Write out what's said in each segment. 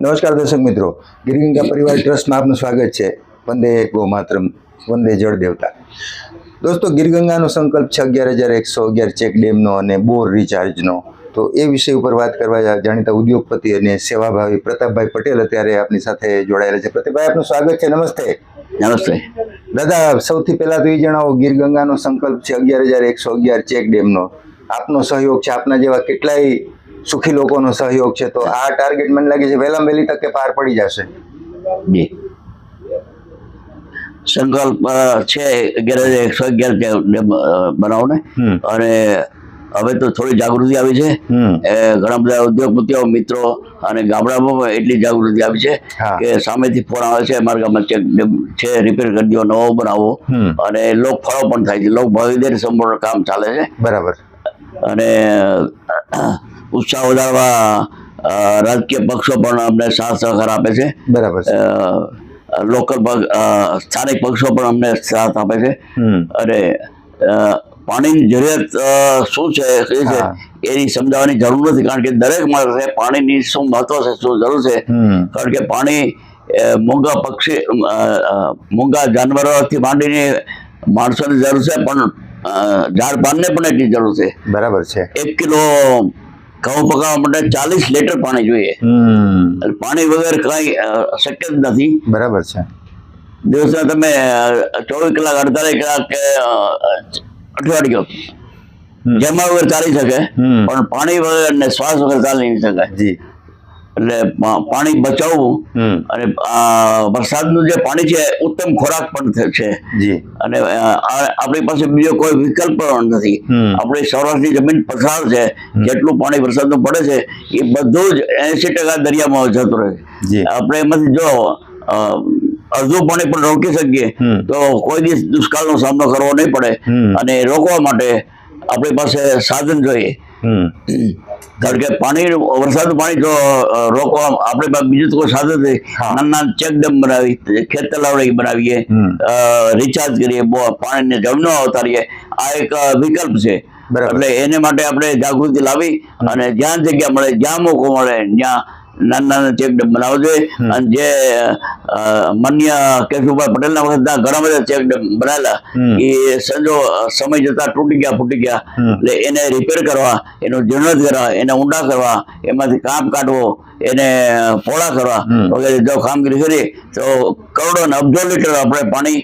નમસ્કાર દર્શક મિત્રો. ગિરિગંગા પરિવાર ટ્રસ્ટમાં આપનું સ્વાગત છે. વંદે ગો માતરમ વંદે જળ દેવતા. દોસ્તો ગીરગંગાનો સંકલ્પ છે અગિયાર હજાર એકસો અગિયાર ચેક ડેમનો અને બોર રિચાર્જનો. તો એ વિષય ઉપર વાત કરવા જાણીતા ઉદ્યોગપતિ અને સેવાભાવી પ્રતાપભાઈ પટેલ અત્યારે આપની સાથે જોડાયેલા છે. પ્રતાપભાઈ આપનું સ્વાગત છે. નમસ્તે. નમસ્તે. દાદા સૌથી પહેલા તો એ જણાવો ગિરગંગાનો સંકલ્પ છે અગિયાર હજાર એકસો અગિયાર ચેક ડેમનો. આપનો સહયોગ છે આપના જેવા કેટલાય સુખી લોકોનો સહયોગ છે તો આ ટાર્ગેટ મને લાગે છે વહેલામાં વહેલી તકે પાર પડી જશે. જી. સંકલ્પ છે અગિયાર એકસો અગિયાર બનાવો ને અને હવે તો થોડી જાગૃતિ આવી છે. ઘણા બધા ઉદ્યોગપતિઓ મિત્રો અને ગામડામાં એટલી જાગૃતિ આવી છે કે સામેથી ફોન આવે છે અમારા ગામમાં ચેક છે રિપેર કરી દો નવો બનાવો. અને લોક ફળો પણ થાય છે. લોક ભાગીદારી સંપૂર્ણ કામ ચાલે છે. બરાબર. અને ઉત્સાહ વધારવા રાજકીય પક્ષો પણ અમને સાથ સહકાર આપે છે. બરાબર લોકલ સ્થાનિક પક્ષો પણ અમને સાથ આપે છે. અને પાણીની જરૂરિયાત શું છે એ છે એની સમજાવવાની જરૂર નથી કારણ કે દરેક માણસે પાણીની શું મહત્વ છે શું જરૂર છે? કારણ કે પાણી મોંઘા મૂંગા પક્ષી મૂંગા જાનવરોથી માંડીને માણસોની જરૂર છે પણ ઝાડ પાનને પણ એટલી જરૂર છે. બરાબર છે. એક કિલો ઘઉં પકાવવા માટે ચાલીસ લીટર પાણી જોઈએ. પાણી વગર કઈ શક્ય જ નથી. બરાબર છે. દિવસના તમે ચોવીસ કલાક અડતાલીસ કલાક કે અઠવાડિયું જેમાં વગર ચાલી શકે. પણ પાણી વગર ને શ્વાસ વગર ચાલી નહીં શકાય. જી. એટલે પાણી બચાવવું અને વરસાદનું જે પાણી છે ઉત્તમ ખોરાક પણ છે. અને આપણી પાસે બીજો કોઈ વિકલ્પ પણ નથી. આપણી સૌરાષ્ટ્રની જમીન પસાર છે. જેટલું પાણી વરસાદનું પડે છે એ બધું જ એસી ટકા દરિયામાં જતું રહે. આપણે એમાંથી જો અડધું પાણી પણ રોકી શકીએ તો કોઈ દિવસ દુષ્કાળનો સામનો કરવો નહીં પડે. અને રોકવા માટે આપણી પાસે સાધન જોઈએ. કારણ કે પાણી વરસાદ પાણી જો રોકવા આપણે બીજું તો કોઈ સાધન નથી. નાના નાના ચેક બનાવી ખેત તલાવડી બનાવીએ. રિચાર્જ કરીએ પાણીને જમીનો અવતારીએ આ એક વિકલ્પ છે. એટલે એને માટે આપણે જાગૃતિ લાવી અને જ્યાં જગ્યા મળે જ્યાં મોકો મળે ત્યાં નાના નાના ચેક ડેમ બનાવવો જોઈએ અને જે માન્ય કેશુભાઈ પટેલના વખતના ઘણા બધા ચેક ડેમ બનાવેલા એ સંજો સમય જતા તૂટી ગયા ફૂટી ગયા. એટલે એને રિપેર કરવા એનો જીર્ણોદ્ધ કરવા એને ઊંડા કરવા એમાંથી કાપ કાઢવો એને પોળા કરવા વગેરે જો કામગીરી કરી તો કરોડો ને અબજો લીટર આપણે પાણી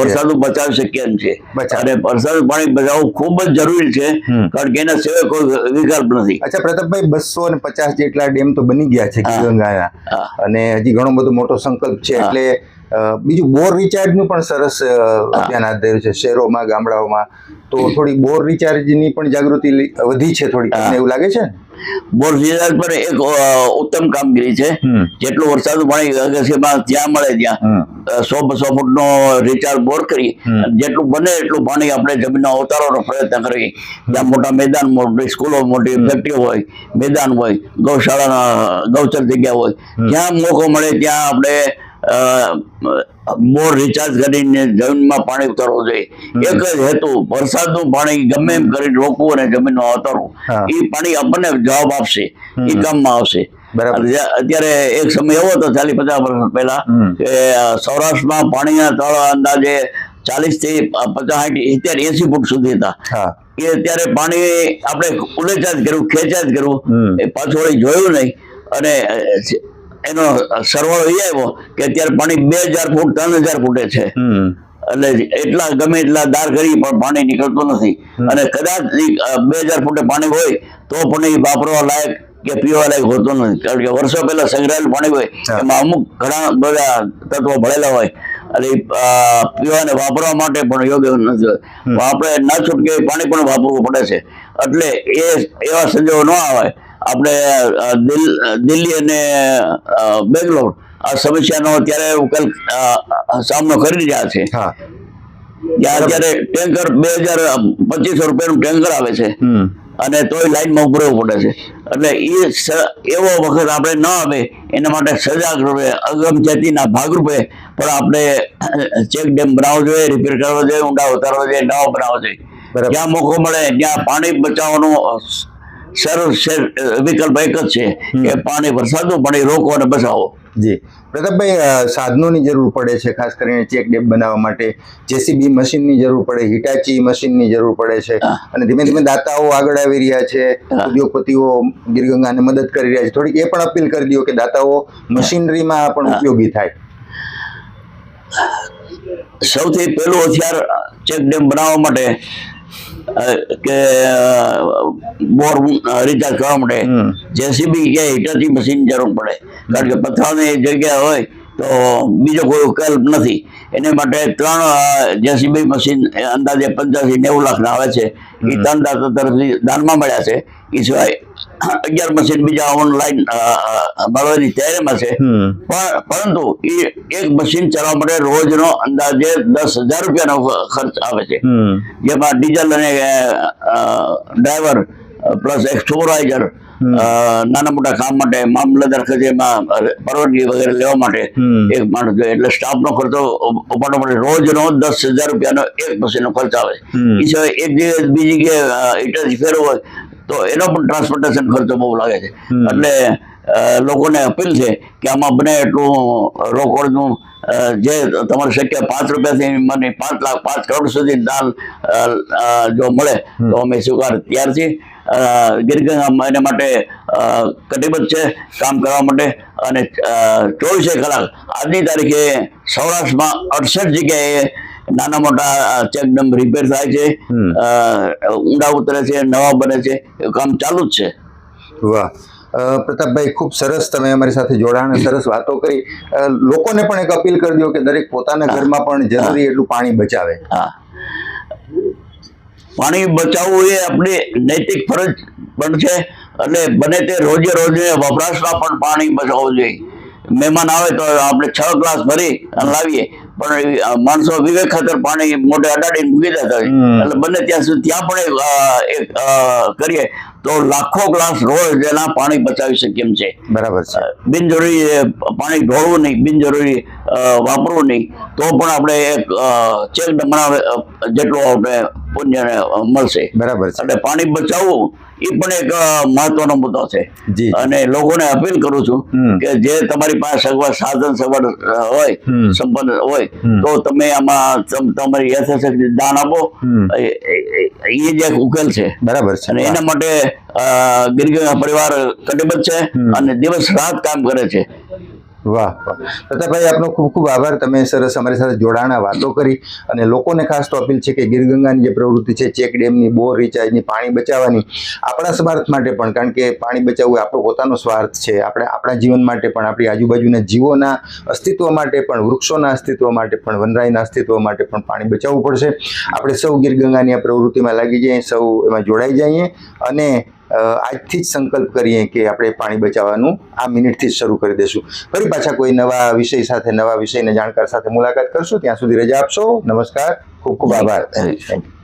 વરસાદનું બચાવી શકીએ એમ છે. અને વરસાદનું પાણી બચાવવું ખૂબ જ જરૂરી છે કારણ કે એના સિવાય કોઈ વિકલ્પ નથી. અચ્છા પ્રતાપભાઈ બસો ને પચાસ જેટલા ડેમ તો બની ગયા છે ગંગાના અને હજી ઘણો બધો મોટો સંકલ્પ છે એટલે બીજું બોર રિચાર્જનું પણ સરસ અભિયાન હાથ ધર્યું છે શહેરોમાં ગામડાઓમાં. તો થોડી બોર રિચાર્જની પણ જાગૃતિ વધી છે થોડી એવું લાગે છે? બોર રિચાર્જ પર એક ઉત્તમ કામગીરી છે. જેટલું વરસાદ પાણી અગસ્યમાં જ્યાં મળે ત્યાં. સો બસો ફૂટનો રિચાર્જ બોર કરી જેટલું બને એટલું પાણી આપણે જમીનમાં ઉતારવાનો પ્રયત્ન કરીએ. ત્યાં મોટા મેદાન મોટી સ્કૂલો મોટી ફેક્ટરીઓ હોય મેદાન હોય ગૌશાળાના ગૌચર જગ્યા હોય. જ્યાં મોકો મળે ત્યાં આપણે બોર રિચાર્જ કરીને જમીનમાં પાણી ઉતારવું જોઈએ. એક જ હેતુ વરસાદનું પાણી ગમે એમ કરીને રોકવું અને જમીનમાં ઉતારવું એ પાણી આપણને જવાબ આપશે. એ કામમાં આવશે. અત્યારે એક સમય એવો હતો ચાલીસ પચાસ વર્ષ પહેલા કે સૌરાષ્ટ્રમાં પાણીના તળ અંદાજે ચાલીસથી પચાસ સિત્તેર એસી ફૂટ સુધી હતા. એ અત્યારે પાણી આપણે ઉલેચા જ કર્યું ખેંચા જ કર્યું એ પાછું જોયું નહીં. અને એનો સરવાળો એ આવ્યો કે અત્યારે પાણી બે હજાર ફૂટ ત્રણ હજાર ફૂટે છે. એટલે એટલા ગમે એટલા દાર કરી પણ પાણી નીકળતું નથી. અને કદાચ બે હજાર ફૂટે પાણી હોય તો પણ એ વાપરવા લાયક કે પીવા લાયક હોતું નથી. કારણ કે વર્ષો પહેલા સંગ્રહાયેલું પાણી હોય એમાં અમુક ઘણા બધા તત્વો ભળેલા હોય. અને પીવાને વાપરવા માટે પણ યોગ્ય નથી આપણે ના છૂટકે પાણી પણ વાપરવું પડે છે. એટલે એ એવા સંજોગો ન આવે. આપણે દિલ્હી અને બેંગ્લોર આ સમસ્યાનો અત્યારે ઉકેલ સામનો કરી રહ્યા છે. અત્યારે ટેન્કર બે હજાર પચીસો રૂપિયાનું ટેન્કર આવે છે અને તોય લાઈનમાં ઉભું રહેવું પડે છે. એટલે એ એવો વખત આપણે ન આવે એના માટે સજાગ રૂપે અગમચેતીના ભાગરૂપે પણ આપણે ચેક ડેમ બનાવવો જોઈએ રિપેર કરવો જોઈએ ઊંડા ઉતારવો જોઈએ નવા બનાવવો જોઈએ. જ્યાં મોકો મળે ત્યાં પાણી બચાવવાનું અ, સરળ વિકલ્પ એક જ છે કે પાણી વરસાદનું પાણી રોકો અને બચાવો. જી. પ્રતાપભાઈ સાધનોની જરૂર પડે છે ખાસ કરીને ચેક ડેમ બનાવવા માટે. જેસીબી મશીનની જરૂર પડે હિટાચી મશીનની જરૂર પડે છે. અને ધીમે ધીમે દાતાઓ આગળ આવી રહ્યા છે. ઉદ્યોગપતિઓ ગીરગંગાને મદદ કરી રહ્યા છે. થોડીક એ પણ અપીલ કરી દો કે દાતાઓ મશીનરીમાં પણ. ઉપયોગી થાય. સૌથી પહેલું હથિયાર ચેક ડેમ બનાવવા માટે કે બોર રિચાર્જ કરવા માટે. જેસીબી કે હિટાચી મશીન જરૂર પડે. કારણ કે પથરાની જગ્યા હોય તો બીજો કોઈ વિકલ્પ નથી. એને માટે ત્રણ જેસીબી મશીન અંદાજે પંચ્યાસી નેવું લાખના આવે છે. એ ત્રણ દાતા તરફથી દાનમાં મળ્યા છે. એ સિવાય અગિયાર મશીન બીજા ઓનલાઈન મળવાની તૈયારીમાં છે. પણ પરંતુ એ એક મશીન ચલાવવા માટે રોજનો અંદાજે દસ હજાર રૂપિયાનો ખર્ચ આવે છે. જેમાં ડીઝલ અને ડ્રાઈવર પ્લસ એક સુપરવાઇઝર નાના મોટા કામ માટે મામલતદાર કચેરીમાં પરવાનગી વગેરે લેવા માટે એક માણસ જોઈએ. એટલે સ્ટાફનો ખર્ચો ઉપાડવા માટે રોજનો દસ હજાર રૂપિયાનો એક મશીનનો ખર્ચ આવે. એ સિવાય એક જગ્યાએ બીજી જગ્યાએ ઇન્ટરજી ફેરવો હોય તો એનો પણ ટ્રાન્સપોર્ટેશન ખર્ચો બહુ લાગે છે. એટલે લોકોને અપીલ છે કે આમાં બને એટલું રોકડનું જે તમારે શક્ય પાંચ રૂપિયાથી મને પાંચ લાખ પાંચ કરોડ સુધી દાન જો મળે તો અમે સ્વીકાર તૈયાર છીએ. અ, ગિરગંગા એના માટે કટિબદ્ધ છે કામ કરવા માટે. અને ચોવીસે કલાક આજની તારીખે સૌરાષ્ટ્રમાં અડસઠ જગ્યાએ નાના મોટા ચેકડમ રિપેર થાય છે. ઊંડા ઉતરે છે નવા બને છે એ કામ ચાલુ જ છે. વાહ. પ્રતાપભાઈ ખૂબ સરસ તમે અમારી સાથે જોડાણ સરસ વાતો કરી. લોકોને પણ એક અપીલ કરી દો કે દરેક પોતાના ઘરમાં પણ જરૂરી એટલું પાણી બચાવે. હા. પાણી બચાવવું એ આપણી નૈતિક ફરજ પણ છે અને બને તે રોજે રોજે વપરાશમાં પણ પાણી બચાવવું જોઈએ. મહેમાન આવે તો આપણે છ ગ્લાસ ભરી અને લાવીએ. પણ માણસો વિવેક ખાતર પાણી મોઢે અડાડીને મૂકી દેતા હોય. એટલે બને ત્યાં સુધી ત્યાં પણ એક, કરીએ. તો લાખો ગ્લાસ રોજ એના પાણી બચાવી શકીએ એમ છે. બરાબર છે. બિનજરૂરી પાણી ઢોળવું નહીં બિનજરૂરી વાપરવું નહીં તો પણ આપણે એક ચેક ડમણા જેટલું આપણે પુણ્ય મળશે. બરાબર છે. એટલે પાણી બચાવવું એ પણ એક મહત્વનો મુદ્દો છે. અને લોકોને અપીલ કરું છું કે જે તમારી પાસે સગવડ સાધન સગવડ હોય સંપન્ન હોય તો તમે આમાં તમ- તમારી યથાશક્તિ દાન આપો. એ જ એક ઉકેલ છે. બરાબર છે. અને એના માટે અ, ગિરગંગા પરિવાર કટિબદ્ધ છે અને દિવસ રાત કામ કરે છે. વાહ પ્રતાપભાઈ આપનો ખૂબ ખૂબ આભાર. તમે સરસ અમારી સાથે જોડાણા વાતો કરી. અને લોકોને ખાસ તો અપીલ છે કે ગીરગંગાની જે પ્રવૃત્તિ છે, ચેક ડેમની, બોર રિચાર્જની, પાણી બચાવવાની, આપણા સ્વાર્થ માટે પણ, કારણ કે પાણી બચાવવું આપણો પોતાનો સ્વાર્થ છે. આપણે આપણા જીવન માટે પણ, આપણી આજુબાજુના જીવોના અસ્તિત્વ માટે પણ, વૃક્ષોના અસ્તિત્વ માટે પણ, વનરાયના અસ્તિત્વ માટે પણ પાણી બચાવવું પડશે. આપણે સૌ ગીરગંગાની આ પ્રવૃત્તિમાં લાગી જઈએ, સૌ એમાં જોડાઈ જઈએ. અને આજથી જ સંકલ્પ કરીએ કે આપણે પાણી બચાવવાનું આ મિનિટથી જ શરૂ કરી દઈશું ફરી પાછા કોઈ નવા વિષય સાથે નવા વિષયને જાણકાર સાથે મુલાકાત કરશું. ત્યાં સુધી રજા આપશો. નમસ્કાર. ખૂબ ખૂબ આભાર. Thank you